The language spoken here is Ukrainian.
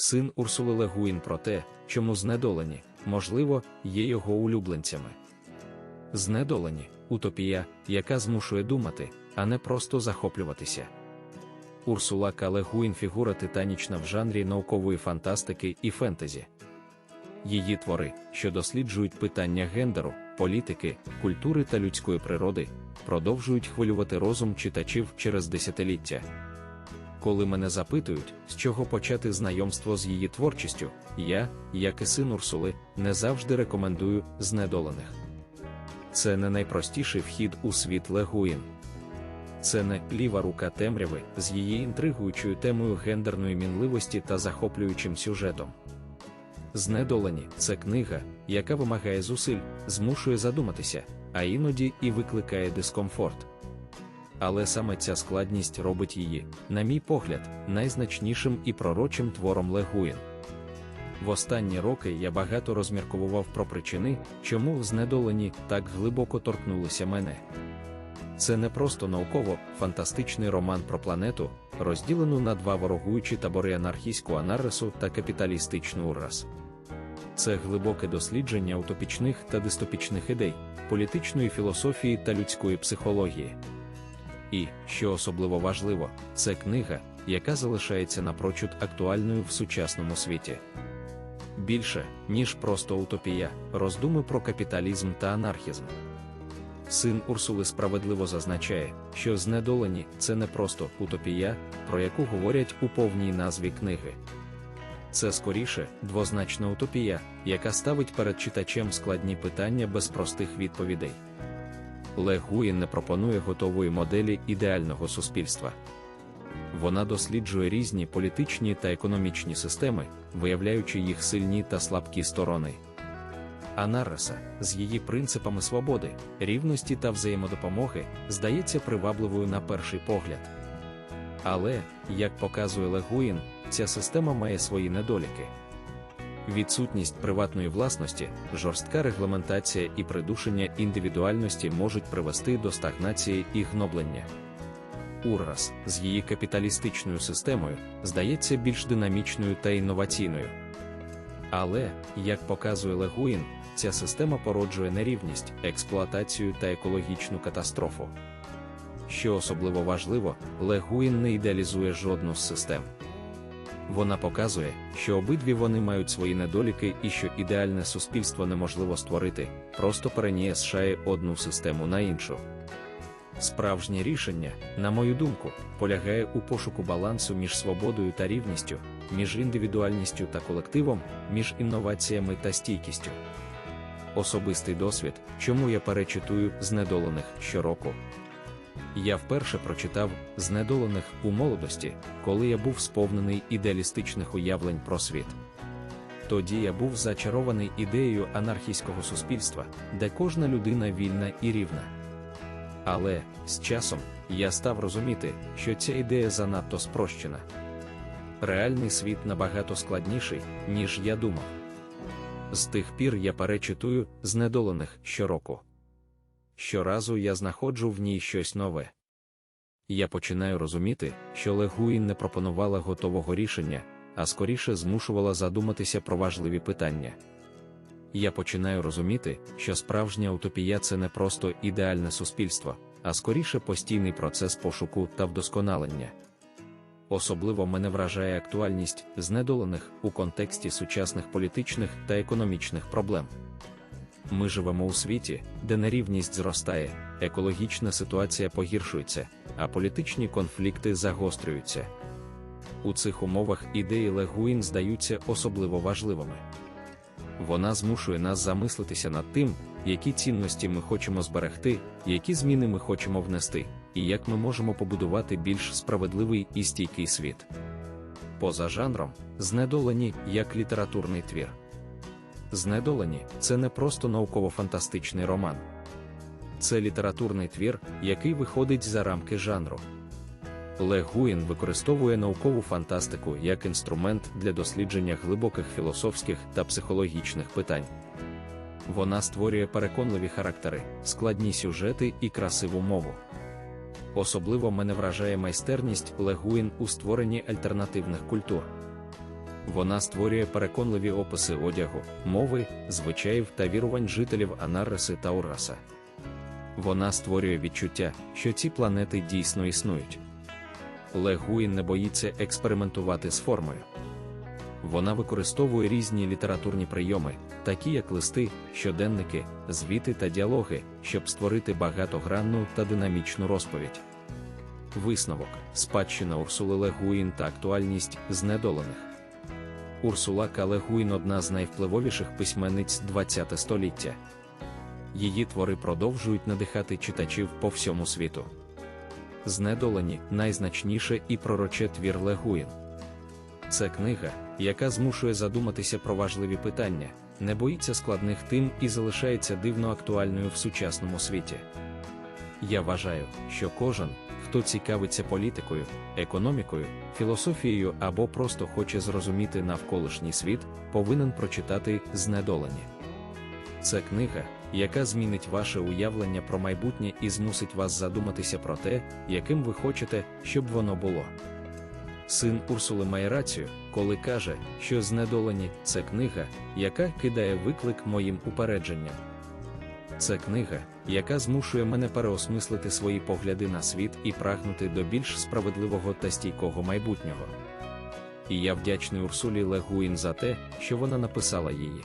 син Урсули Легуїн про те, чому знедолені, можливо, є його улюбленцями. Знедолені утопія, яка змушує думати, а не просто захоплюватися. Урсула К. Ле фігура титанічна в жанрі наукової фантастики і фентезі. Її твори, що досліджують питання гендеру, політики, культури та людської природи, продовжують хвилювати розум читачів через десятиліття. Коли мене запитують, з чого почати знайомство з її творчістю, я, як і син Урсули, не завжди рекомендую знедолених. Це не найпростіший вхід у світ Легуїн. Це не ліва рука темряви з її інтригуючою темою гендерної мінливості та захоплюючим сюжетом. Знедолені це книга, яка вимагає зусиль, змушує задуматися, а іноді і викликає дискомфорт. Але саме ця складність робить її, на мій погляд, найзначнішим і пророчим твором Легуїн. В останні роки я багато розмірковував про причини, чому знедолені так глибоко торкнулися мене. Це не просто науково-фантастичний роман про планету, розділену на два ворогуючі табори анархійську анаресу та капіталістичну ураз. Це глибоке дослідження утопічних та дистопічних ідей, політичної філософії та людської психології. І, що особливо важливо, це книга, яка залишається напрочуд актуальною в сучасному світі. Більше, ніж просто утопія, роздуми про капіталізм та анархізм. Син Урсули справедливо зазначає, що знедолені це не просто утопія, про яку говорять у повній назві книги. Це скоріше двозначна утопія, яка ставить перед читачем складні питання без простих відповідей. Лег Гуїн не пропонує готової моделі ідеального суспільства. Вона досліджує різні політичні та економічні системи, виявляючи їх сильні та слабкі сторони. Анареса з її принципами свободи, рівності та взаємодопомоги здається привабливою на перший погляд. Але, як показує Легуїн, ця система має свої недоліки. Відсутність приватної власності, жорстка регламентація і придушення індивідуальності можуть привести до стагнації і гноблення. Ураз з її капіталістичною системою здається більш динамічною та інноваційною. Але, як показує Легуїн, ця система породжує нерівність, експлуатацію та екологічну катастрофу. Що особливо важливо, Легуїн не ідеалізує жодну з систем. Вона показує, що обидві вони мають свої недоліки і що ідеальне суспільство неможливо створити, просто перенієшає одну систему на іншу. Справжнє рішення, на мою думку, полягає у пошуку балансу між свободою та рівністю, між індивідуальністю та колективом, між інноваціями та стійкістю. Особистий досвід, чому я перечитую знедолених щороку. Я вперше прочитав знедолених у молодості, коли я був сповнений ідеалістичних уявлень про світ. Тоді я був зачарований ідеєю анархійського суспільства, де кожна людина вільна і рівна. Але з часом я став розуміти, що ця ідея занадто спрощена. Реальний світ набагато складніший, ніж я думав. З тих пір я перечитую знедолених щороку. Щоразу я знаходжу в ній щось нове. Я починаю розуміти, що Легуїн не пропонувала готового рішення, а скоріше змушувала задуматися про важливі питання. Я починаю розуміти, що справжня утопія це не просто ідеальне суспільство, а скоріше постійний процес пошуку та вдосконалення. Особливо мене вражає актуальність знедолених у контексті сучасних політичних та економічних проблем. Ми живемо у світі, де нерівність зростає, екологічна ситуація погіршується, а політичні конфлікти загострюються. У цих умовах ідеї Легуїн здаються особливо важливими. Вона змушує нас замислитися над тим, які цінності ми хочемо зберегти, які зміни ми хочемо внести, і як ми можемо побудувати більш справедливий і стійкий світ. Поза жанром, знедолені як літературний твір. Знедолені це не просто науково-фантастичний роман. Це літературний твір, який виходить за рамки жанру. Лег Гуїн використовує наукову фантастику як інструмент для дослідження глибоких філософських та психологічних питань. Вона створює переконливі характери, складні сюжети і красиву мову. Особливо мене вражає майстерність Легуїн у створенні альтернативних культур. Вона створює переконливі описи одягу, мови, звичаїв та вірувань жителів Анарреси та Ураса. Вона створює відчуття, що ці планети дійсно існують. Легуїн не боїться експериментувати з формою. Вона використовує різні літературні прийоми, такі як листи, щоденники, звіти та діалоги, щоб створити багатогранну та динамічну розповідь. Висновок, спадщина Урсули Легуїн та актуальність знедолених. Урсула К. Легуїн одна з найвпливовіших письменниць ХХ століття. Її твори продовжують надихати читачів по всьому світу. Знедолені найзначніше і пророче твір Легуїн. Це книга, яка змушує задуматися про важливі питання, не боїться складних тим і залишається дивно актуальною в сучасному світі. Я вважаю, що кожен, хто цікавиться політикою, економікою, філософією або просто хоче зрозуміти навколишній світ, повинен прочитати знедолені. Це книга, яка змінить ваше уявлення про майбутнє і змусить вас задуматися про те, яким ви хочете, щоб воно було. Син Урсули має рацію, коли каже, що знедолені це книга, яка кидає виклик моїм упередженням. Це книга, яка змушує мене переосмислити свої погляди на світ і прагнути до більш справедливого та стійкого майбутнього. І я вдячний Урсулі Легуїн за те, що вона написала її.